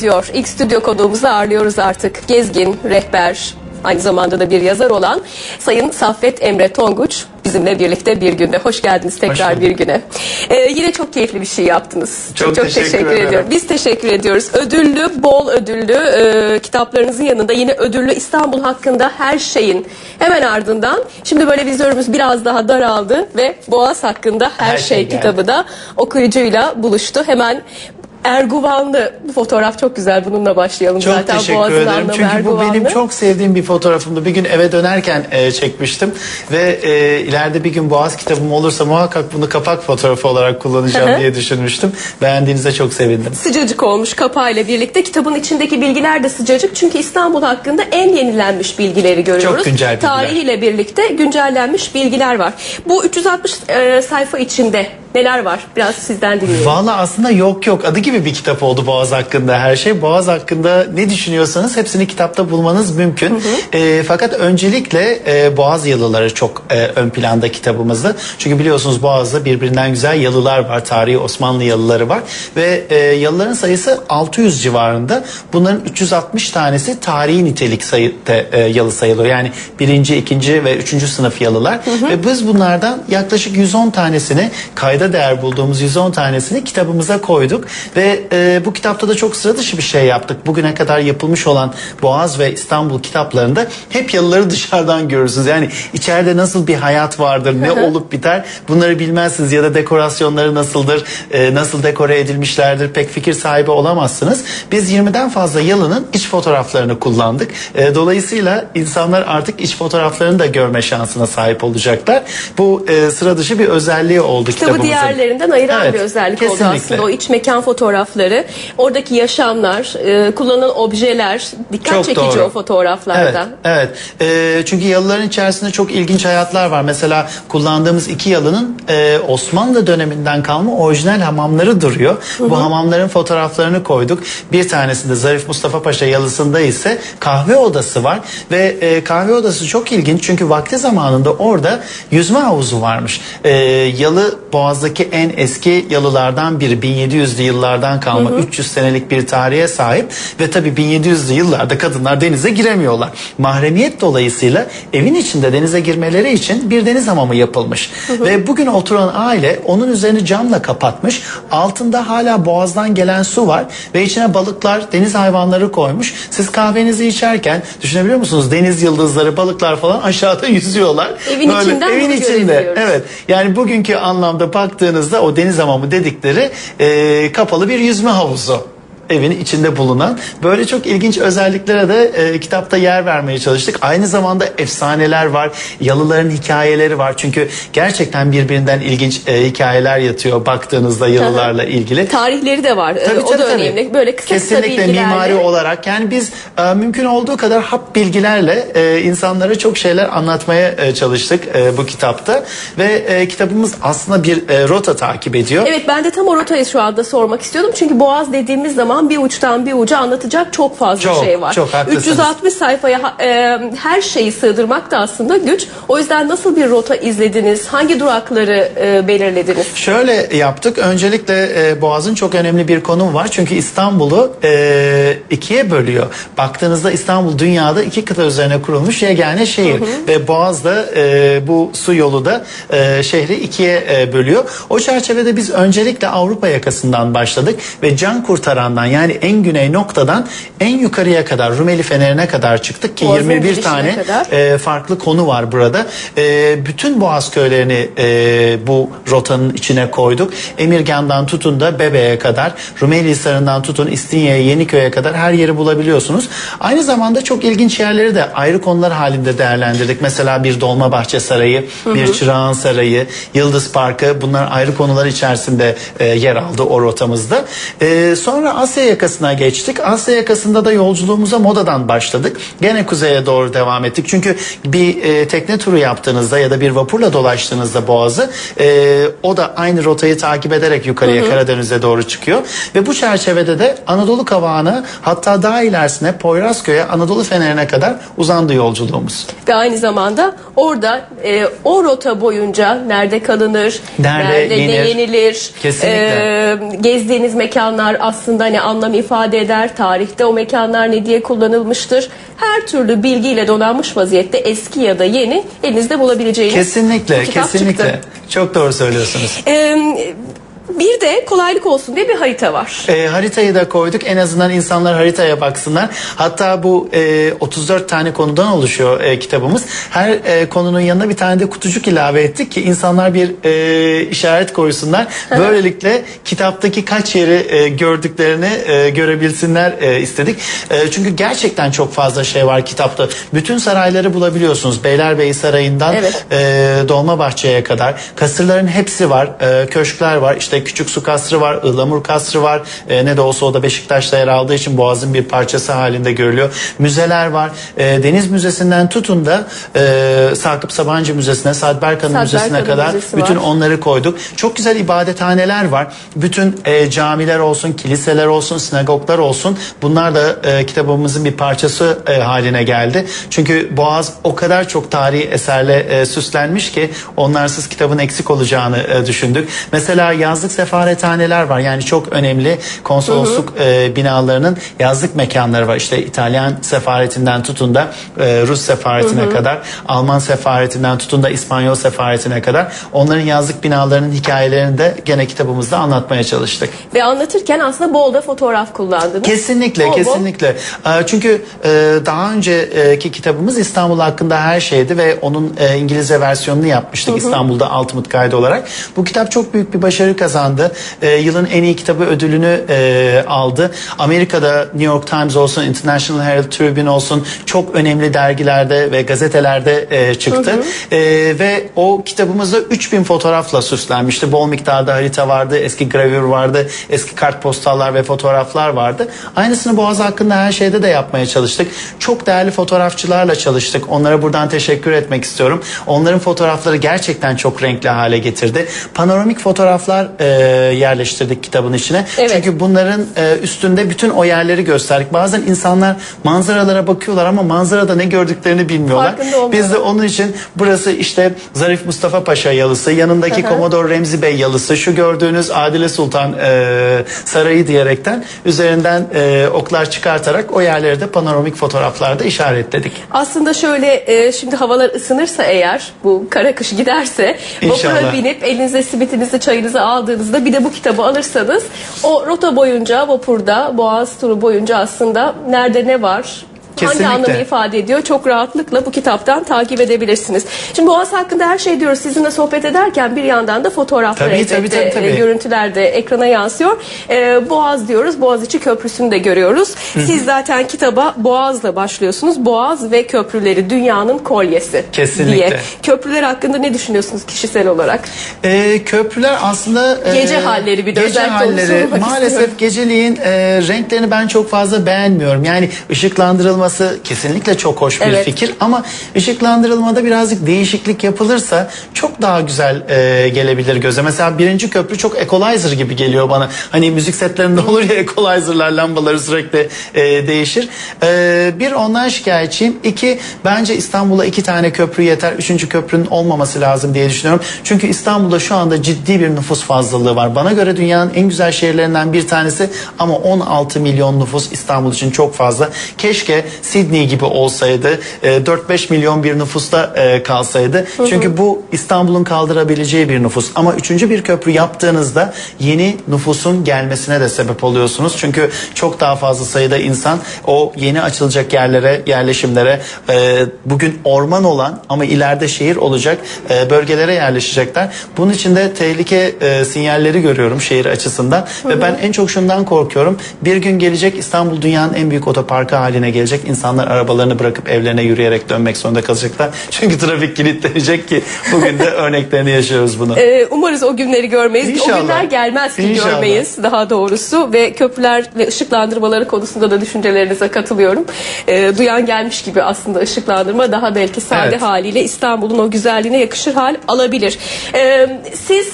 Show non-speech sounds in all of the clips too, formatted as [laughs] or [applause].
ediyor. İlk stüdyo konuğumuzu ağırlıyoruz artık. Gezgin, rehber, aynı zamanda da bir yazar olan Sayın Saffet Emre Tonguç bizimle birlikte bir günde. Hoş geldiniz tekrar bulduk. bir güne. Ee, yine çok keyifli bir şey yaptınız. Çok teşekkür ederim. ediyorum. Biz teşekkür ediyoruz. Ödüllü, bol ödüllü e, kitaplarınızın yanında yine ödüllü İstanbul hakkında her şeyin hemen ardından şimdi böyle vizörümüz biraz daha daraldı ve Boğaz hakkında her, Her şey, şey geldi. kitabı da okuyucuyla buluştu. Hemen Erguvanlı bu fotoğraf çok güzel. Bununla başlayalım Çok zaten. teşekkür Boğaz'ın ederim. anlamı Çünkü bu benim Erguvanlı. çok sevdiğim bir fotoğrafımdı. Bir gün eve dönerken e, çekmiştim ve e, ileride bir gün Boğaz kitabım olursa muhakkak bunu kapak fotoğrafı olarak Hı kullanacağım diye düşünmüştüm. Beğendiğinize çok sevindim. sıcacık olmuş kapağıyla birlikte. Kitabın içindeki bilgiler de sıcacık. Çünkü İstanbul hakkında en yenilenmiş bilgileri görüyoruz. Çok güncel bilgiler. Tarihiyle birlikte güncellenmiş bilgiler var. Bu 360 e, sayfa içinde neler var? Biraz sizden dinleyelim. Valla aslında yok yok adı gibi bir kitap oldu Boğaz hakkında her şey. Boğaz hakkında ne düşünüyorsanız hepsini kitapta bulmanız mümkün. E, fakat öncelikle e, Boğaz yalıları çok e, ön planda kitabımızda. Çünkü biliyorsunuz Boğaz'da birbirinden güzel yalılar var. Tarihi Osmanlı yalıları var. Ve e, yalıların sayısı 600 civarında. Bunların 360 tanesi tarihi nitelik sayı, te- e, yalı sayılıyor. Yani birinci, ikinci ve üçüncü sınıf yalılar. Ve biz bunlardan yaklaşık 110 tanesini kayda değer bulduğumuz 110 tanesini kitabımıza koyduk. Ve e, bu kitapta da çok sıra dışı bir şey yaptık. Bugüne kadar yapılmış olan Boğaz ve İstanbul kitaplarında hep yalıları dışarıdan görürsünüz. Yani içeride nasıl bir hayat vardır, ne olup biter bunları bilmezsiniz ya da dekorasyonları nasıldır, e, nasıl dekore edilmişlerdir pek fikir sahibi olamazsınız. Biz 20'den fazla yalının iç fotoğraflarını kullandık. E, dolayısıyla insanlar artık iç fotoğraflarını da görme şansına sahip olacaklar. Bu e, sıra dışı bir özelliği oldu Kitabı kitabımızın. Diğerlerinden ayıran Evet, bir özellik oldu kesinlikle. aslında. O iç mekan fotoğrafları, oradaki yaşamlar, e, kullanılan objeler dikkat Çok çekici doğru. o fotoğraflarda. Evet, evet. Ee, çünkü yalıların içerisinde çok ilginç hayatlar var. Mesela kullandığımız iki yalının e, Osmanlı döneminden kalma orijinal hamamları duruyor. Bu hamamların fotoğraflarını koyduk. Bir tanesinde Zarif Mustafa Paşa yalısında ise kahve odası var ve e, kahve odası çok ilginç çünkü vakti zamanında orada yüzme havuzu varmış. E, yalı Boğaz'daki en eski yalılardan biri. 1700'lü yıllardan kalma 300 senelik bir tarihe sahip ve tabii 1700'lü yıllarda kadınlar denize giremiyorlar. Mahremiyet dolayısıyla evin içinde denize girmeleri için bir deniz hamamı yapılmış. Ve bugün oturan aile onun üzerini camla kapatmış. Altında hala boğazdan gelen su var ve içine balıklar, deniz hayvanları koymuş. Siz kahvenizi içerken düşünebiliyor musunuz? Deniz yıldızları, balıklar falan aşağıda [laughs] yüzüyorlar. Evin içinden evin içinde. Evet. Yani bugünkü anlamda baktığınızda o deniz hamamı dedikleri e, kapalı bir yüzme havuzu evin içinde bulunan böyle çok ilginç özelliklere de e, kitapta yer vermeye çalıştık. Aynı zamanda efsaneler var, yalıların hikayeleri var. Çünkü gerçekten birbirinden ilginç e, hikayeler yatıyor baktığınızda yalılarla ilgili. Tarihleri de var. E, Tabii, o tabii, da tabii. önemli. Böyle kısa Kesinlikle kısa bilgilerle. mimari olarak yani biz e, mümkün olduğu kadar hap bilgilerle e, insanlara çok şeyler anlatmaya e, çalıştık e, bu kitapta ve e, kitabımız aslında bir e, rota takip ediyor. Evet ben de tam o rotayı şu anda sormak istiyordum. Çünkü Boğaz dediğimiz zaman bir uçtan bir uca anlatacak çok fazla Çok, şey var. çok haklısınız. 360 sayfaya e, her şeyi sığdırmak da aslında güç. O yüzden nasıl bir rota izlediniz? Hangi durakları e, belirlediniz? Şöyle yaptık. Öncelikle e, Boğaz'ın çok önemli bir konumu var. Çünkü İstanbul'u e, ikiye bölüyor. Baktığınızda İstanbul dünyada iki kıta üzerine kurulmuş yegane şehir. Ve Boğaz da e, bu su yolu da e, şehri ikiye e, bölüyor. O çerçevede biz öncelikle Avrupa yakasından başladık ve can kurtarandan yani en güney noktadan en yukarıya kadar Rumeli Feneri'ne kadar çıktık ki Boğaz'ın 21 girişine tane kadar. e, farklı konu var burada. E, bütün Boğaz köylerini e, bu rotanın içine koyduk. Emirgan'dan tutun da Bebe'ye kadar, Rumeli Hisarı'ndan tutun İstinye'ye, Yeniköy'e kadar her yeri bulabiliyorsunuz. Aynı zamanda çok ilginç yerleri de ayrı konular halinde değerlendirdik. Mesela bir Dolmabahçe Sarayı, bir Çırağan Sarayı, Yıldız Parkı bunlar ayrı konular içerisinde e, yer aldı o rotamızda. E, sonra Asya yakasına geçtik. Asya yakasında da yolculuğumuza Moda'dan başladık. Gene kuzeye doğru devam ettik. Çünkü bir e, tekne turu yaptığınızda ya da bir vapurla dolaştığınızda Boğaz'ı e, o da aynı rotayı takip ederek yukarıya Karadeniz'e doğru çıkıyor. Ve bu çerçevede de Anadolu Kavağı'na hatta daha ilerisine Poyrazköy'e Anadolu Feneri'ne kadar uzandı yolculuğumuz. Ve aynı zamanda orada e, o rota boyunca nerede kalınır, Nerede ne yenir? yenilir, Kesinlikle. e, gezdiğiniz mekanlar aslında hani ne anlam ifade eder, tarihte o mekanlar ne diye kullanılmıştır. Her türlü bilgiyle donanmış vaziyette eski ya da yeni elinizde bulabileceğiniz Kesinlikle, kitap kesinlikle. çıktı. Çok doğru söylüyorsunuz. Ee, bir de kolaylık olsun diye bir harita var. E, haritayı da koyduk. En azından insanlar haritaya baksınlar. Hatta bu e, 34 tane konudan oluşuyor e, kitabımız. Her e, konunun yanına bir tane de kutucuk ilave ettik ki insanlar bir e, işaret koysunlar. Böylelikle kitaptaki kaç yeri e, gördüklerini e, görebilsinler e, istedik. E, çünkü gerçekten çok fazla şey var kitapta. Bütün sarayları bulabiliyorsunuz. Beylerbeyi Sarayı'ndan Evet. e, Dolmabahçe'ye kadar. Kasırların hepsi var. E, köşkler var. İşte Küçük Su Kasrı var. Ihlamur Kasrı var. E, ne de olsa o da Beşiktaş'ta yer aldığı için Boğaz'ın bir parçası halinde görülüyor. Müzeler var. E, Deniz Müzesi'nden tutun da e, Sakıp Sabancı Müzesi'ne, Saad Berkan'ın Müzesi'ne kadar müzesi bütün var. onları koyduk. Çok güzel ibadethaneler var. Bütün e, camiler olsun, kiliseler olsun, sinagoglar olsun. Bunlar da e, kitabımızın bir parçası e, haline geldi. Çünkü Boğaz o kadar çok tarihi eserle e, süslenmiş ki onlarsız kitabın eksik olacağını e, düşündük. Mesela yazlık sefarethaneler var. Yani çok önemli konsolosluk e, binalarının yazlık mekanları var. İşte İtalyan sefaretinden tutun da e, Rus sefaretine kadar, Alman sefaretinden tutun da İspanyol sefaretine kadar onların yazlık binalarının hikayelerini de gene kitabımızda anlatmaya çalıştık. Ve anlatırken aslında bol da fotoğraf kullandınız. Kesinlikle, Bol bol. kesinlikle. Ee, Çünkü e, daha önceki kitabımız İstanbul hakkında her şeydi ve onun e, İngilizce versiyonunu yapmıştık İstanbul'da Ultimate Guide olarak. Bu kitap çok büyük bir başarı kazandı. E, Yılın en iyi kitabı ödülünü e, aldı. Amerika'da New York Times olsun, International Herald Tribune olsun çok önemli dergilerde ve gazetelerde e, çıktı. E, ve o kitabımızda 3000 fotoğrafla süslenmişti. Bol miktarda harita vardı, eski gravür vardı, eski kartpostallar ve fotoğraflar vardı. Aynısını Boğaz hakkında her şeyde de yapmaya çalıştık. Çok değerli fotoğrafçılarla çalıştık. Onlara buradan teşekkür etmek istiyorum. Onların fotoğrafları gerçekten çok renkli hale getirdi. Panoramik fotoğraflar e, yerleştirdik kitabın içine. Evet. Çünkü bunların e, üstünde bütün o yerleri gösterdik. Bazen insanlar manzaralara bakıyorlar ama manzarada ne gördüklerini bilmiyorlar. Biz de onun için burası işte Zarif Mustafa Paşa yalısı, yanındaki Komodor Remzi Bey yalısı, şu gördüğünüz Adile Sultan e, Sarayı diyerekten üzerinden e, oklar çıkartarak o yerleri de panoramik fotoğraflarda işaretledik. Aslında şöyle e, şimdi havalar ısınırsa eğer bu kara kış giderse İnşallah. vapura binip elinize simitinizi çayınızı aldığınızda bir de bu kitabı alırsanız o rota boyunca vapurda Boğaz turu boyunca aslında nerede ne var Kesinlikle. Hangi anlamı ifade ediyor? Çok rahatlıkla bu kitaptan takip edebilirsiniz. Şimdi Boğaz hakkında her şey diyoruz. Sizinle sohbet ederken bir yandan da fotoğraflar Tabii, elbette, tabii, tabii, tabii. e, görüntüler de ekrana yansıyor. Ee, Boğaz diyoruz. Boğaziçi Köprüsü'nü de görüyoruz. Siz zaten kitaba Boğaz'la başlıyorsunuz. Boğaz ve köprüleri dünyanın kolyesi Kesinlikle. diye. Köprüler hakkında ne düşünüyorsunuz kişisel olarak? E, köprüler aslında e, Gece halleri bir de gece halleri maalesef istiyorum. geceliğin e, renklerini ben çok fazla beğenmiyorum. Yani ışıklandırılması kesinlikle çok hoş bir Evet. fikir ama ışıklandırılmada birazcık değişiklik yapılırsa çok daha güzel e, gelebilir göze. Mesela birinci köprü çok equalizer gibi geliyor bana. Hani müzik setlerinde olur ya equalizer'lar lambaları sürekli e, değişir. E, bir ondan şikayetçiyim. İki bence İstanbul'a iki tane köprü yeter. Üçüncü köprünün olmaması lazım diye düşünüyorum. Çünkü İstanbul'da şu anda ciddi bir nüfus fazlalığı var. Bana göre dünyanın en güzel şehirlerinden bir tanesi ama 16 milyon nüfus İstanbul için çok fazla. Keşke Sydney gibi olsaydı. e, 4-5 milyon bir nüfusta e, kalsaydı. Çünkü bu İstanbul'un kaldırabileceği bir nüfus. Ama üçüncü bir köprü yaptığınızda yeni nüfusun gelmesine de sebep oluyorsunuz. Çünkü çok daha fazla sayıda insan o yeni açılacak yerlere, yerleşimlere, e, bugün orman olan ama ileride şehir olacak e, bölgelere yerleşecekler. Bunun için de tehlike e, sinyalleri görüyorum şehir açısından. Ve ben en çok şundan korkuyorum. Bir gün gelecek İstanbul dünyanın en büyük otoparkı haline gelecek. İnsanlar arabalarını bırakıp evlerine yürüyerek dönmek zorunda kalacaklar. [laughs] Çünkü trafik kilitlenecek ki bugün de [laughs] örneklerini yaşıyoruz bunu. Ee, umarız o günleri görmeyiz. O İnşallah. günler gelmez ki İnşallah. görmeyiz daha doğrusu. Ve köprüler ve ışıklandırmaları konusunda da düşüncelerinize katılıyorum. Ee, duyan gelmiş gibi aslında ışıklandırma daha belki sade Evet. haliyle İstanbul'un o güzelliğine yakışır hal alabilir. Ee, siz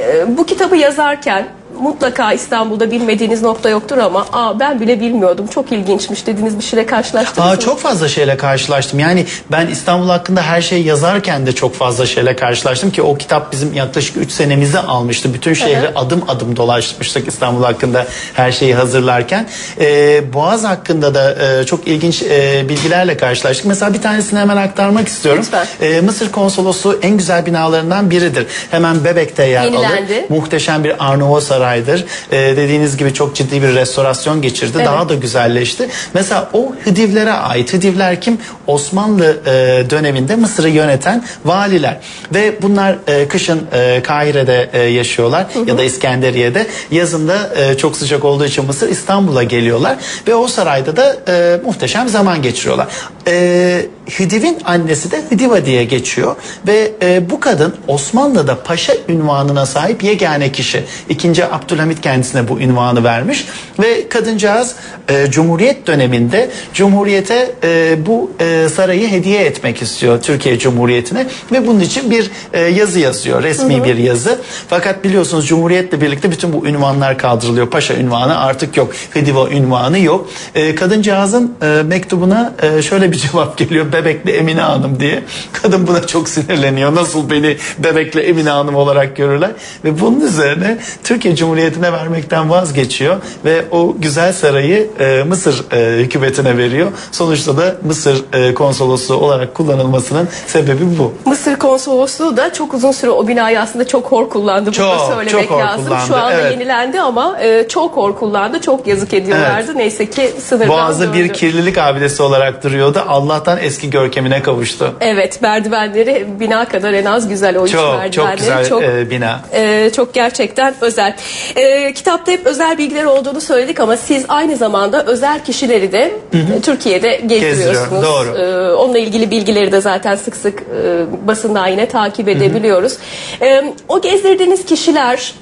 e, bu kitabı yazarken mutlaka İstanbul'da bilmediğiniz nokta yoktur ama aa ben bile bilmiyordum. Çok ilginçmiş dediğiniz bir şeyle karşılaştınız Aa, mı? çok fazla şeyle karşılaştım. Yani ben İstanbul hakkında her şeyi yazarken de çok fazla şeyle karşılaştım ki o kitap bizim yaklaşık 3 senemizi almıştı. Bütün şehri adım adım dolaşmıştık İstanbul hakkında her şeyi hazırlarken. Ee, Boğaz hakkında da e, çok ilginç e, bilgilerle karşılaştık. Mesela bir tanesini hemen aktarmak istiyorum. Lütfen. Ee, Mısır konsolosluğu en güzel binalarından biridir. Hemen Bebek'te yer Yenilendi. alır. Muhteşem bir Arnavut saraydır. Ee, dediğiniz gibi çok ciddi bir restorasyon geçirdi. Evet. Daha da güzelleşti. Mesela o Hıdivlere ait. Hıdivler kim? Osmanlı e, döneminde Mısır'ı yöneten valiler. Ve bunlar e, kışın e, Kahire'de e, yaşıyorlar ya da İskenderiye'de. Yazında e, çok sıcak olduğu için Mısır İstanbul'a geliyorlar ve o sarayda da e, muhteşem zaman geçiriyorlar. E, Hıdiv'in annesi de Hıdiva diye geçiyor ve e, bu kadın Osmanlı'da paşa ünvanına sahip yegane kişi. İkinci Abdülhamit kendisine bu ünvanı vermiş ve kadıncağız e, Cumhuriyet döneminde Cumhuriyete e, bu e, sarayı hediye etmek istiyor Türkiye Cumhuriyeti'ne ve bunun için bir e, yazı yazıyor resmi bir yazı. Fakat biliyorsunuz Cumhuriyet'le birlikte bütün bu ünvanlar kaldırılıyor. Paşa ünvanı artık yok. Hıdiva ünvanı yok. E, kadıncağızın e, mektubuna e, şöyle bir [laughs] cevap geliyor. Bebekli Emine Hanım diye. Kadın buna çok sinirleniyor. Nasıl beni Bebekli Emine Hanım olarak görürler. Ve bunun üzerine Türkiye Cumhuriyeti'ne vermekten vazgeçiyor. Ve o güzel sarayı e, Mısır e, hükümetine veriyor. Sonuçta da Mısır e, konsolosluğu olarak kullanılmasının sebebi bu. Mısır konsolosluğu da çok uzun süre o binayı aslında çok hor kullandı. Çok, Burada söylemek çok lazım. kullandı, Şu anda evet. yenilendi ama e, çok hor kullandı. Çok yazık ediyorlardı. Neyse ki sınırdan Boğaz'da bir döndü. kirlilik abidesi olarak duruyordu. Allah'tan eski görkemine kavuştu. Evet merdivenleri bina kadar en az güzel o Çok merdivenleri. çok güzel çok, e, bina. e, çok gerçekten özel. E, kitapta hep özel bilgiler olduğunu söyledik ama siz aynı zamanda özel kişileri de e, Türkiye'de gezdiriyorsunuz. Doğru. E, onunla ilgili bilgileri de zaten sık sık e, basından yine takip edebiliyoruz. E, o gezdirdiğiniz kişiler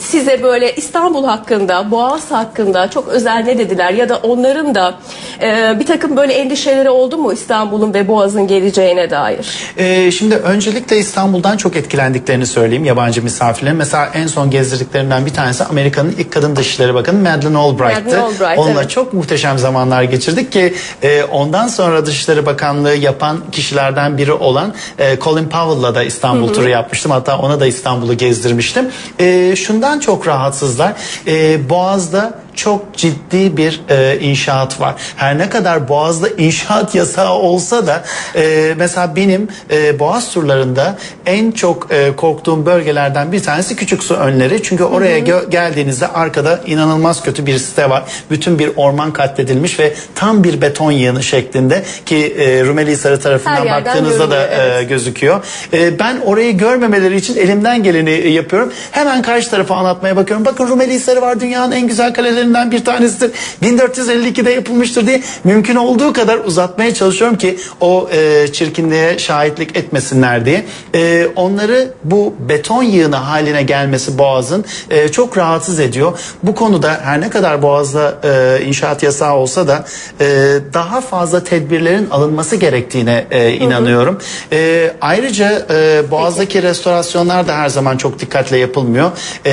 size böyle İstanbul hakkında, Boğaz hakkında çok özel ne dediler ya da onların da e, bir takım böyle endişeleri oldu mu İstanbul'un ve Boğaz'ın geleceğine dair? Ee, şimdi öncelikle İstanbul'dan çok etkilendiklerini söyleyeyim yabancı misafirlerin. Mesela en son gezdirdiklerinden bir tanesi Amerika'nın ilk kadın dışişleri bakanı Madeleine Albright'tı. Madeleine Albright, Onunla evet. çok muhteşem zamanlar geçirdik ki e, ondan sonra Dışişleri Bakanlığı yapan kişilerden biri olan e, Colin Powell'la da İstanbul turu yapmıştım. Hatta ona da İstanbul'u gezdirmiştim. E, şundan çok rahatsızlar. E, Boğaz'da çok ciddi bir e, inşaat var. Her ne kadar Boğaz'da inşaat yasağı olsa da e, mesela benim e, Boğaz turlarında en çok e, korktuğum bölgelerden bir tanesi Küçük Su Önleri. Çünkü oraya gö- geldiğinizde arkada inanılmaz kötü bir site var. Bütün bir orman katledilmiş ve tam bir beton yığını şeklinde ki e, Rumeli Hisarı Her tarafından yerden baktığınızda da görünüyor, e, gözüküyor. E, ben orayı görmemeleri için elimden geleni e, yapıyorum. Hemen karşı tarafa anlatmaya bakıyorum. Bakın Rumeli Hisarı var dünyanın en güzel kalelerinden bir tanesidir. 1452'de yapılmıştır diye mümkün olduğu kadar uzatmaya çalışıyorum ki o e, çirkinliğe şahitlik etmesinler diye. E, onları bu beton yığını haline gelmesi Boğaz'ın e, çok rahatsız ediyor. Bu konuda her ne kadar Boğaz'da e, inşaat yasağı olsa da e, daha fazla tedbirlerin alınması gerektiğine e, inanıyorum. E, ayrıca e, Boğaz'daki restorasyonlar da her zaman çok dikkatle yapılmıyor. E,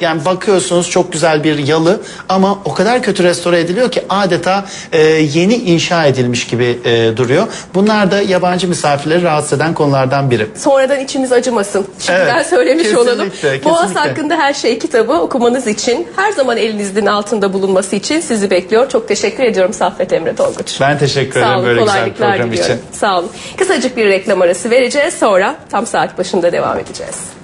yani bakıyorsunuz çok güzel bir yalı ama o kadar kötü restore ediliyor ki adeta e, yeni inşa edilmiş gibi e, duruyor. Bunlar da yabancı misafirleri rahatsız eden konulardan biri. Sonradan içimiz acımasın. Şimdiden Evet, söylemiş kesinlikle, olalım. kesinlikle. Boğaz hakkında her şey kitabı okumanız için her zaman elinizin altında bulunması için sizi bekliyor. Çok teşekkür ediyorum Saffet Emre Tonguç. Ben teşekkür ederim olun, böyle güzel kolaylıklar program diliyorum. için. Sağ olun. Kısacık bir reklam arası vereceğiz. Sonra tam saat başında devam edeceğiz.